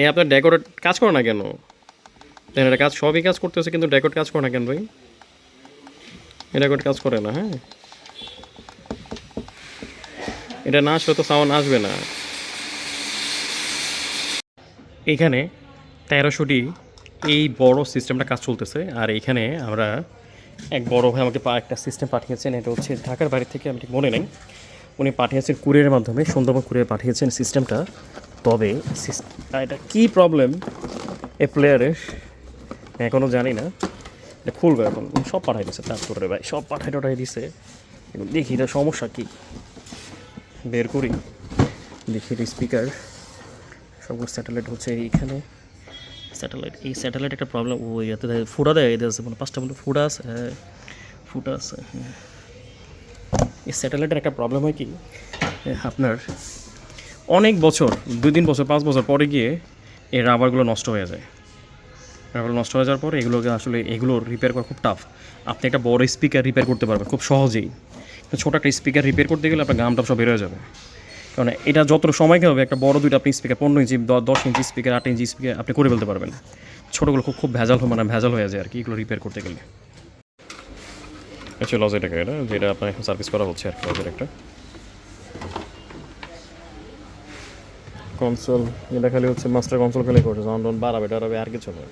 এই আপনার ডেকোরেট কাজ করে না কেন? দেখেন এটা কাজ, সবই কাজ করতেছে, কিন্তু ডেকোরেট কাজ করে না কেন ভাই? ডেকোরেট কাজ করে না হ্যাঁ? এটা না আসলে তো সাউন্ড আসবে না। এখানে তেরোশোটি এই বড় সিস্টেমটা কাজ চলতেছে, আর এখানে আমরা এক বড় ভাই আমাকে একটা সিস্টেম পাঠিয়েছেন, এটা হচ্ছে ঢাকার বাড়ি থেকে, আমি ঠিক মনে নেই। উনি পাঠিয়েছেন কুরিয়ারের মাধ্যমে, সুন্দরবন কুরিয়ার পাঠিয়েছেন সিস্টেমটা তবে এটা কী প্রবলেম এ প্লেয়ারের এখনও জানি না। এটা খুলবে এখন। সব পাঠাই দিচ্ছে তারপরে ভাই, সব পাঠাই টাঠাই দিছে। দেখি এটা সমস্যা কী। বের করি। দেখি এটা স্পিকার সবগুলো স্যাটেলাইট হচ্ছে এইখানে। স্যাটেলাইট এই স্যাটেলাইট একটা প্রবলেম ও দেয় ফুটা দেয় এদের আছে মানে পাঁচটা মধ্যে ফুটা আছে হ্যাঁ ফুটা আছে হ্যাঁ। এই স্যাটেলাইটের একটা প্রবলেম হয় কি? আপনার অনেক বছর, দুই তিন বছর, পাঁচ বছর পরে গিয়ে এই রাবারগুলো নষ্ট হয়ে যায়। রাবারগুলো নষ্ট হয়ে যাওয়ার পর এগুলোকে আসলে এগুলো রিপেয়ার করা খুব টাফ আপনি একটা বড় স্পিকার রিপেয়ার করতে পারবেন, খুব সহজেই। ছোটো একটা স্পিকার রিপেয়ার করতে গেলে আপনার গামটা সব বের হয়ে যাবে। কারণ এটা যত সময় হবে একটা বড় দুইটা আপনি স্পিকার পনেরো ইঞ্চি দশ ইঞ্চি স্পিকার আট ইঞ্চি স্পিকার আপনি করে ফেলতে পারবেন। ছোটোগুলো খুব খুব ভেজাল মানে ভেজাল হয়ে যায় আর কি এগুলো রিপেয়ার করতে গেলে। আচ্ছা লজ এটা যেটা আপনার এখন সার্ভিস করা হচ্ছে আর কি, লজের একটা। কনসোল এটা খালি হচ্ছে মাস্টার কনসোল খালি করছে সাউন্ড বাড়াবে টাড়াবে আর কিছু নয়।